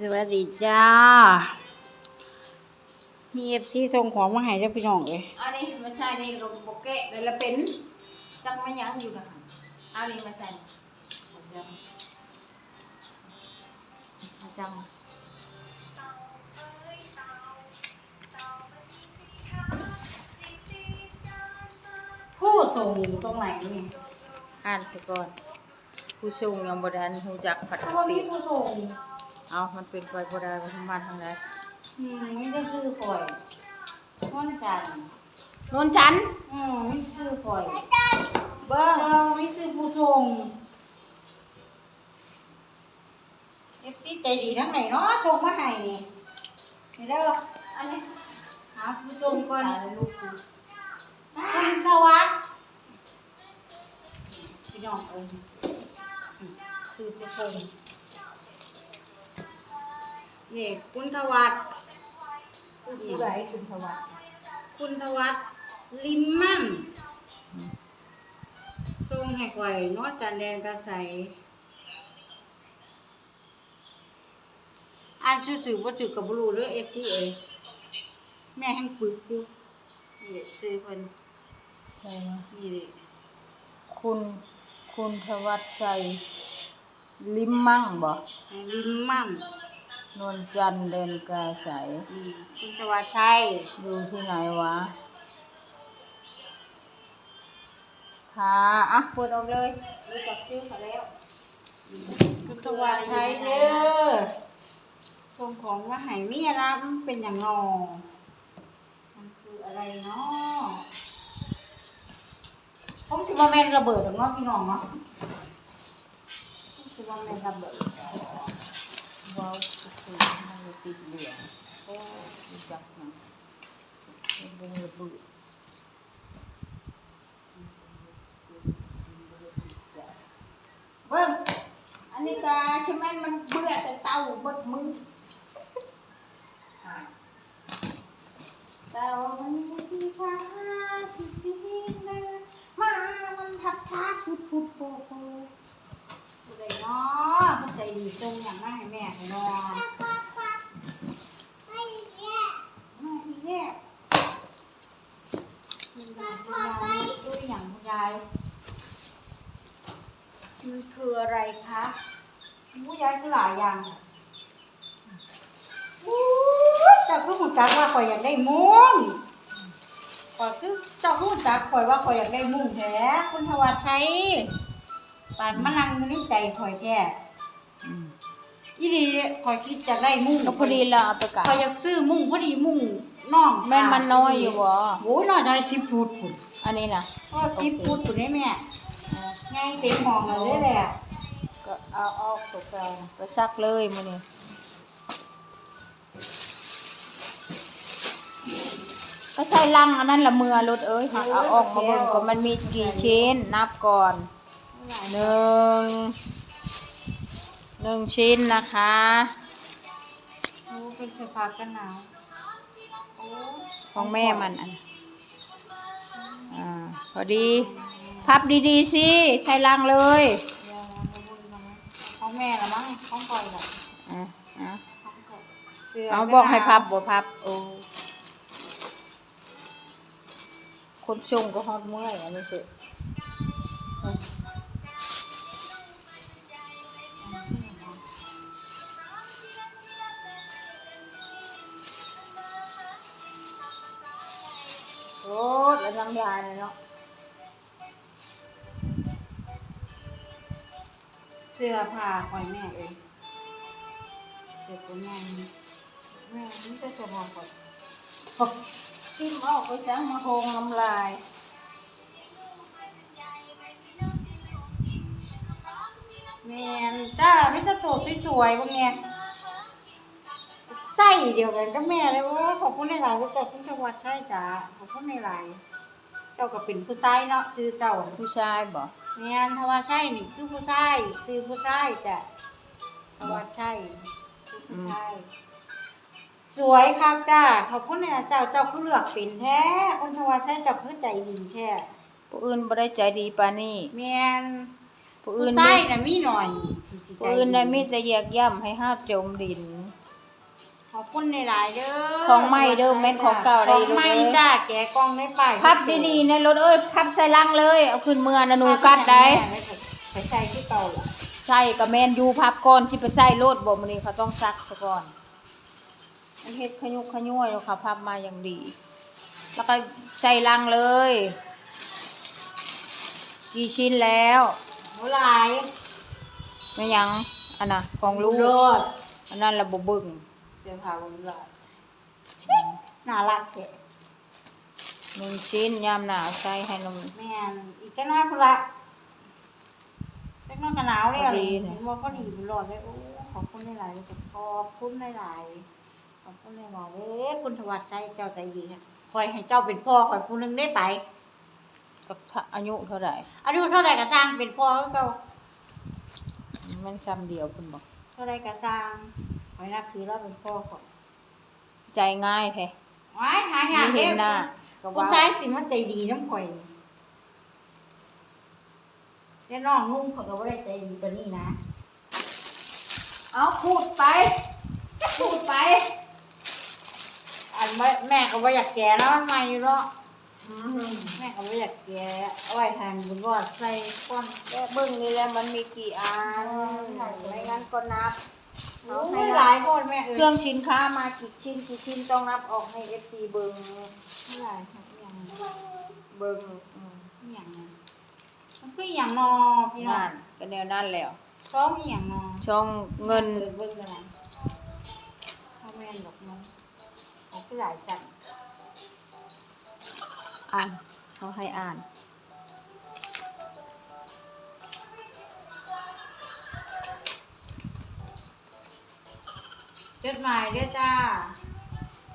สวัสดีจ้า มีเอฟซีส่งของมาให้เด้อพี่น้องเอ้ยอันนี้ไม่ใช่นี่เราบอกแกะเลยละเป็นจังไม่ยั้งอยู่นะคะอันนี้มาใส่จังจังผู้ส่งอยู่ตรงไหนนี่อ่านไปก่อน ผู้ชงยังบ่ทันฮู้จักผัดถ้ากะว่ามีปิผู้ส่ง เอามันเป็นไปบ่ได้มันมาทางใดอืมไม่ได้ซื้อปล่อยนอนจันทร์นนจันทร์อืมไม่ซื้อปล่อย เบิ่งเราไม่ซื้อผู้ส่งเอฟซีใจดีทั้งไหนเนาะส่งมาให้นี่นี่เด้ออันนี้หาผู้ส่งก่อนตายลูกกูคุณสวัสดิ์พี่น้องเอ้ยซื้อผู้ส่ง นี่คุณทวัฒน์คือผู้ใดคุณทวัฒน์คุณทวัฒน์ลิมมั่นส่งให้ก่อยเนอจันแดนกระใสอ่านชื่อถือว่าถือกับบรูเด้อเอฟซีเอยแม่แห้งปึกอยู่นี่ซื้อเพิ่นใช่ไหมนี่ดิคุณคุณทวัฒน์ชัยลิมมั่งบ่ลิมมั่ นนนจันทร์เดนกาใสอืมคุณสวัสดิ์ชัยอยู่ที่ไหนวะค่ะอะเปิดออกเลยรู้จักชื่อเขาแล้ว คุณสวัสดิ์ชัยเด้อส่งของมาให้เมียนะมันเป็นอย่างนอมันคืออะไรเนาะผมสิว่าแม่นระเบิดหรอกเนาะพี่น้องเนาะผมสิว่าแม่นระเบิด ว้าวสุดๆมันเลยติดเหลืองโอ้รู้จักนะเป็นวงระเบิดเบิ่งอันนี้ก็ใช่ไหมมันเบื่อแต่เตาเบิดมือเตามันมีที่ฟ้าสิบปีนมามันทักทาชุดพุดโปโปผู้ใดเนาะผู้ใจดีตรงอย่างมาให้แม่ให้เนอนไม่อีกแย่คุณยายดูอย่างคุณยายมันคืออะไรคะผู้ย้ายคือหลายอย่างอะอู้เจ้าคือหุ่นจักว่าข่อยอยากได้มุ้งข่อยคือเจ้าคือหุ่นจักข่อยว่าข่อยอยากได้มุ้งแท้คุณทวัชชัย ปานมานั่งอยู่ในใจข่อยแท้อีดีข่อยคิดจะได้มุ้งก็พอดีเราเอาไปกัข่อยอยากซื้อมุ้งพอดีมุ้งน้องแม่นมันน้อยอยู่บ่โอ้ยน้อยจะได้ชิฟูดคุณอันนี้นะก็ชิฟูดคุณได้แม่ง่ายเต็มหมองเลยแหละก็เอาออกตกกลางไปซักเลยมื้อนี้ก็ใช้ลังอันนั้นละมือรถเอ้ยหักเอาออกมาเบิ่งก่อนมันมีกี่ชิ้นนับก่อน หนึ่งหนึ่งชิ้นนะคะโอ้เป็นเสื้อผ้ากันหนาวโอ้ของแม่มันอันอ่าพอดี พับดีๆสิใช้ลังเลยเดี๋ยวนะไปบุญกันนะของแม่ละมั้งของก่อยละอะอะของก่อยสื้เอาบอกให้พับบ่พับโอ้คนชงก็ฮอดเมื่อยอันนี้สิ โอ้แล้วน้ำยาเนี่ยเนาะเสื้อผ้าก่อยแม่เองเสื้อตัวแม่นี่แม่นี่ก็จะบอกก่อนทิมออกไปจังมาโฮงน้ำลาย แม่นจ้าไม่จะตัวสวยๆพวกเนี้ยใส่เดียวกันกับแม่เลยว่าขอบคุณในหลายๆก็ขอบคุณจังหวัดใช่จ้าขอบคุณในหลายๆเจ้าก็เป็นผู้ชายเนาะชื่อเจ้าผู้ชายบ่แม่นถ้าว่าใช่นี่คือผู้ชายซื้อผู้ชายจ้ะถ้าว่าใช่คือผู้ชายสวยค่ะจ้าขอบคุณนะเจ้าเจ้าคือเลือกเป็นแท้คนทว่าใช่เจ้าคือใจดีแท้ผู้อื่นบ่ได้ใจดีปานนี้แม่น ผู้ผู้อื่นชาได้ยน่ะมีหน่อยที่สิใจผู้อื่นได้มีแต่แยกย่ำให้ห้าจมดิน ขอบคุณในหลายๆเด้อของใหม่เด้อแม่นของเก่าได้ของลูกใหม่เอ้ย จ้าแกะกล่องได้ไปพับดีๆในรถเอ้ยพับใส่ลังเลย เอาขึ้นเมือนะหนูกัดได้ ไปใส่ที่เก่าเหรอใส่กับแมนยูพับก่อนสิไปใส่โลดบ่มื้อนี้เขาต้องซักซะก่อนมันเฮ็ดขยุกขย้วยแล้วค่ะพับมาอย่างดี แล้วก็ใส่ลังเลย กี่ชิ้นแล้ว โหหลายไม่ยัง อันน่ะของลูกโลดอันนั้นระบบเบิ่งเสื้อผ้าบนหลายน่ารักแท้หนึ่งชิ้นยามหนาวใส่ให้นมแม่นอีกจักหน้อยพุ่นละจักหน้อยก็หนาวแล้วพอดีนี่เนี่ยเห็นว่าพอดีบุญรอดเลยโอ้ขอบคุณหลายๆเลยขอบคุณหลายๆขอบคุณหลายๆเอ้คุณธวัชชัยเจ้าใจดีค่ะคอยให้เจ้าเป็นพ่อคอยผู้หนึงได้ไป กับถ้าอายุเท่าไหร่อายุเท่าไหร่ก็สร้างเป็นพ่อคือเก่ามันซ้ำเดียวคุณบอกเท่าไหร่ก็สร้างคอยนับถือเราเป็นพ่อก่อนใจง่ายแท้ไว้หางานไม่เห็นหน้าก็คุณว่าชายสิมันใจดีน้ำข่อยนี่แต่น้องนุ่งเขาก็บ่ได้ใจดีปานนี้นะ เอาพูดไปพูดไป อันแม่แม่ก็บ่อยากแก่แล้วมันใหม่อยู่เนาะ แม่ก็บ่อยากแก่เอาไว้ทานบุญรอดใส่ก้อนแม่เบิ่งนี่แหล้วมันมีกี่อันอืมไม่งั้นก็นับโอ้ยหลายคนแม่เอ้ยเครื่องสินค้ามากี่ชิ้นกี่ชิ้นต้องนับออกให้ FC เบิ่งหลายครับอย่างเบิ่งอืมอย่างนั้นมันคืออย่างนอพี่น้อนั่งนก็แนวนั้นแล้ว ท้องอีหยังนอช่องเงินเดินเบิ่งกันนะพ่อแม่นดอกน้องเขาคือหลายจัด อ่านเขาให้อ่านจดหมายเด้อจ้า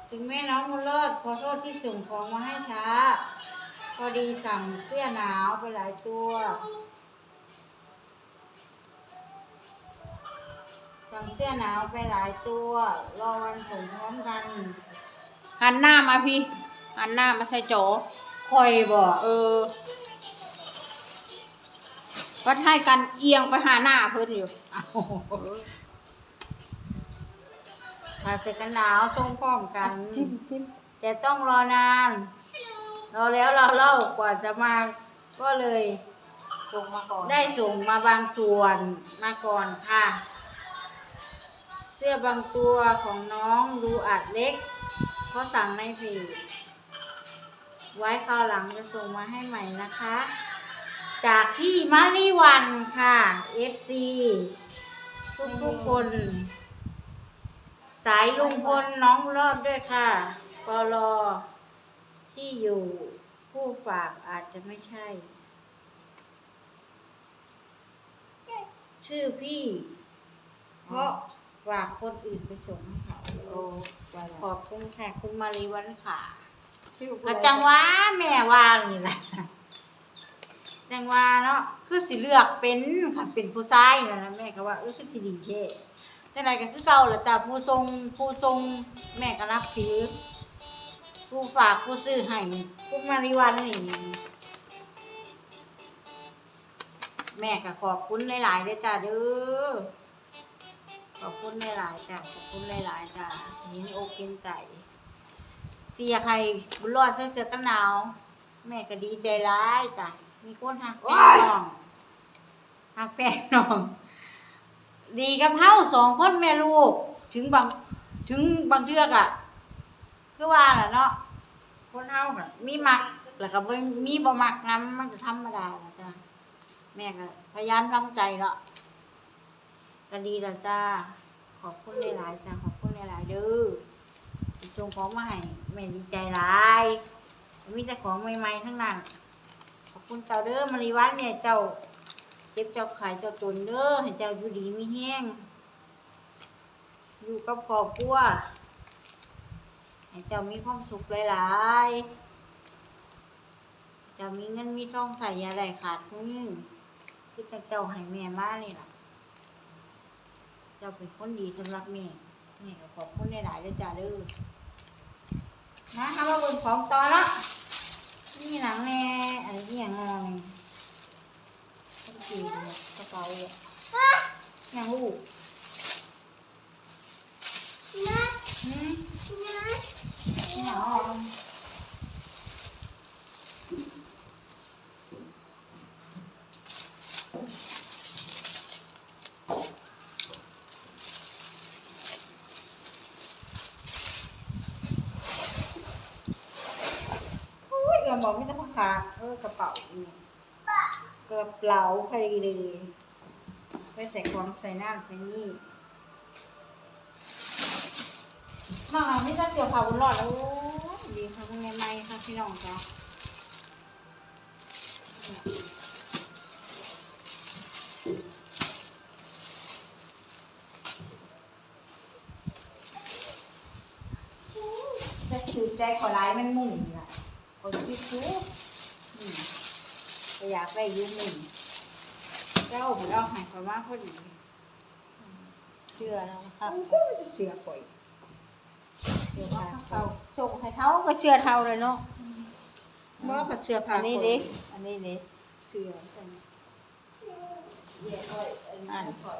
ถึงแม่น้องมุลเลิศขอโทษที่ส่งของมาให้ช้า พอดีสั่งเสื้อหนาวไปหลายตัว สั่งเสื้อหนาวไปหลายตัว รอวันส่งพร้อมกัน หันหน้ามาพี่ หันหน้ามาใส่โจ คอยบอกเออก็ให้กันเอียงไปหาหน้าเพิ่นอยู่เอาถ้าเสื้อกันหนาวส่งพร้อมกันจิ้มจิ้มแต่ต้องรอนานรอแล้วรอเล่ากว่าจะมาก็เลยส่งมาก่อนได้ส่งมาบางส่วนมาก่อนค่ะ เสื้อบางตัวของน้องดูอาจเล็ก เพราะสั่งในเพจ ไว้คราวหลังจะส่งมาให้ใหม่นะคะ จากที่มาริวันค่ะ FC ทุกทุกๆคน สายลุงพลน้องรอดด้วยค่ะปลอที่อยู่ผู้ฝากอาจจะไม่ใช่ ชื่อพี่ เพราะฝากคนอื่นไปส่งให้เขาโอ้ไปขแล้วอบคุณค่ะ คุณมารีวันค่ะชื่อ ก็จังว่าแม่ว่านี่แหละจังว่าเนาะคือสิเลือกเป็นขันเป็นผู้ชายนะนะแม่ก็ว่าเออคือสิดีเท่แต่ไหนก็คือเก่าแหละจ้ะผู้ทรงผู้ทรงแม่ก็รับถือผู้ฝากผู้ซื้อให้คุณมาริวันนี่แม่ก็ขอบคุณหลายๆเลยจ้ะเด้อขอบคุณหลายๆจ้ะขอบคุณหลายๆจ้ะเห็นอกเห็นใจ สียใครบุญรอดใส่เสื้อกันหนาว แม่ก็ดีใจร้ายจ้ะมีคนหักแป้งน้องหักแป้งน้อง ดีกับเฮาสองคนแม่ลูก ถึงบางถึงบางเทือกอะคือว่าล่ะเนาะคนเฮาก็มีมักแล้วก็บ่มีบ่มักนํมันก็ธรรมดาล่ะจ้ะแม่ก็พยายามทำใจแล้วก็ดีแล้วจ้าขอบคุณหลายๆจ้าขอบคุณหลายๆเด้อที่ ส่งของมาให้แม่ดีใจหลายมีแต่ของใหม่ๆทั้งนั้นขอบคุณเจ้าเด้อมารีวันเนี่ยเจ้าเจ็บเจ้าขายเจ้าตนเด้อให้เจ้าอยู่ดีมีแห้งอยู่กับครอบครัวให้เจ้ามีความสุขหลายๆเจ้ามีเงินมีทองใส่อยาไรขาดทุกยิ่งคือแต่เจ้าให้แม่มากนี่ล่ะ เจ้าเป็นคนดีสำหรับแม่แม่ขอบคุณหลายๆเลยจ้าเด้อ นะคะมาเบิ่งของต่อเนาะนี่หนังแน่อะไรที่อย่างงองต้องสีกระเป๋าเนี่ยอย่างลูกหืมหนออุ้ยอย่าบ อกไม่ต้องขาดเออกระเป๋าเนี่กระเป๋าพอดีเลยไปใส่ของใส่น้ำใส่นี่น้องอะไม่ต้องเกี่ยวข่าวบุญรอดแล้วดีค่ะคุณแม่ไม่ค่ะพี่น้องจ้ะจะถือใจขอร้ายมันมุ่นอะ คนที่ซื้ออืมก็อยากได้อยืมหนึ่งเจ้าผมเอาใหายความว่าพอดีเชื่อนะครับมันก็ไม่เสียข่อยเดี๋ยวว่าเขาส่งให้เท่าก็เชื่อเท่าเลยเนาะเมื่อปัดเสื้อผ้าอันนี้ดิอันนี้ดิเสื้อกันเดี๋ยวค่อยอันนั้นค่อย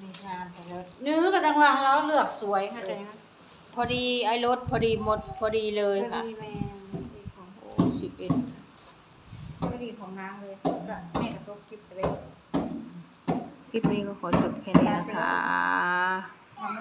นี่งานไปแล้วเนื้อก็จังว่าเราเลือกสวยค่ะจังนั้นพอดีไอ้รถพอดีหมดพอดีเลยค่ะ เอ็ดพอดีของนางเลยก็แม่ก็ตกคลิปไปเลย คลิปนี้ก็ขอจบแค่นี้นะคะ